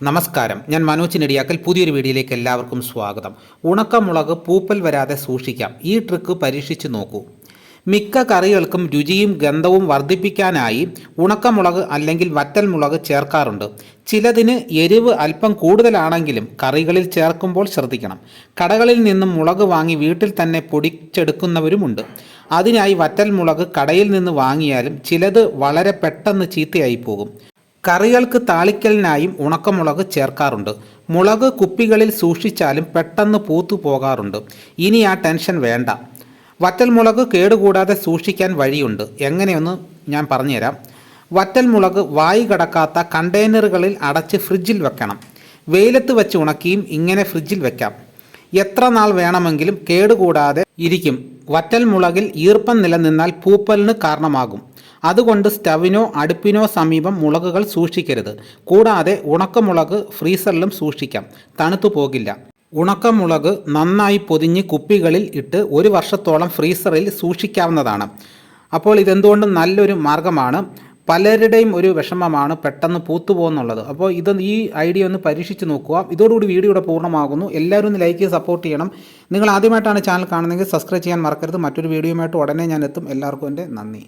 നമസ്കാരം. ഞാൻ മനോജ് നെടിയാക്കൽ. പുതിയൊരു വീഡിയോയിലേക്ക് എല്ലാവർക്കും സ്വാഗതം. ഉണക്കമുളക് പൂപ്പൽ വരാതെ സൂക്ഷിക്കാം. ഈ ട്രിക്ക് പരീക്ഷിച്ചു നോക്കൂ. മിക്ക കറികൾക്കും രുചിയും ഗന്ധവും വർദ്ധിപ്പിക്കാനായി ഉണക്കമുളക് അല്ലെങ്കിൽ വറ്റൽ മുളക് ചേർക്കാറുണ്ട്. ചിലതിന് എരിവ് അല്പം കൂടുതലാണെങ്കിലും കറികളിൽ ചേർക്കുമ്പോൾ ശ്രദ്ധിക്കണം. കടകളിൽ നിന്നും മുളക് വാങ്ങി വീട്ടിൽ തന്നെ പൊടിച്ചെടുക്കുന്നവരുമുണ്ട്. അതിനായി വറ്റൽ മുളക് കടയിൽ നിന്ന് വാങ്ങിയാലും ചിലത് വളരെ പെട്ടെന്ന് ചീത്തയായി പോകും. കറികൾക്ക് താളിക്കലിനായും ഉണക്കമുളക് ചേർക്കാറുണ്ട്. മുളക് കുപ്പികളിൽ സൂക്ഷിച്ചാലും പെട്ടെന്ന് പൂത്തു പോകാറുണ്ട് ഇനി ആ ടെൻഷൻ വേണ്ട. വറ്റൽമുളക് കേടുകൂടാതെ സൂക്ഷിക്കാൻ വഴിയുണ്ട്. എങ്ങനെയൊന്ന് ഞാൻ പറഞ്ഞുതരാം. വറ്റൽമുളക് വായു കടക്കാത്ത കണ്ടെയ്നറുകളിൽ അടച്ച് ഫ്രിഡ്ജിൽ വെക്കണം. വെയിലത്ത് വെച്ച് ഉണക്കിയും ഇങ്ങനെ ഫ്രിഡ്ജിൽ വെക്കാം. എത്ര നാൾ വേണമെങ്കിലും കേടുകൂടാതെ ഇരിക്കും. വറ്റൽമുളകിൽ ഈർപ്പം നിലനിന്നാൽ പൂപ്പലിന് കാരണമാകും. അതുകൊണ്ട് സ്റ്റവിനോ അടുപ്പിനോ സമീപം മുളകുകൾ സൂക്ഷിക്കരുത്. കൂടാതെ ഉണക്കമുളക് ഫ്രീസറിലും സൂക്ഷിക്കാം. തണുത്തു പോകില്ല. ഉണക്കമുളക് നന്നായി പൊതിഞ്ഞ് കുപ്പികളിൽ ഇട്ട് ഒരു വർഷത്തോളം ഫ്രീസറിൽ സൂക്ഷിക്കാവുന്നതാണ്. അപ്പോൾ ഇതെന്തുകൊണ്ടും നല്ലൊരു മാർഗമാണ്? പലരുടെയും ഒരു വിഷമമാണ് പെട്ടെന്ന് പൂത്തുപോകുന്നുള്ളത്. അപ്പോൾ ഇത് ഈ ഐഡിയ ഒന്ന് പരീക്ഷിച്ച് നോക്കുക. ഇതോടുകൂടി വീഡിയോ ഇവിടെ പൂർണമാകുന്നു. എല്ലാവരും ഒന്ന് ലൈക്ക് സപ്പോർട്ട് ചെയ്യണം. നിങ്ങൾ ആദ്യമായിട്ടാണ് ചാനൽ കാണുന്നതെങ്കിൽ സബ്സ്ക്രൈബ് ചെയ്യാൻ മറക്കരുത്. മറ്റൊരു വീഡിയോയുമായിട്ട് ഉടനെ ഞാൻ എത്തും. എല്ലാവർക്കും എന്റെ നന്ദി.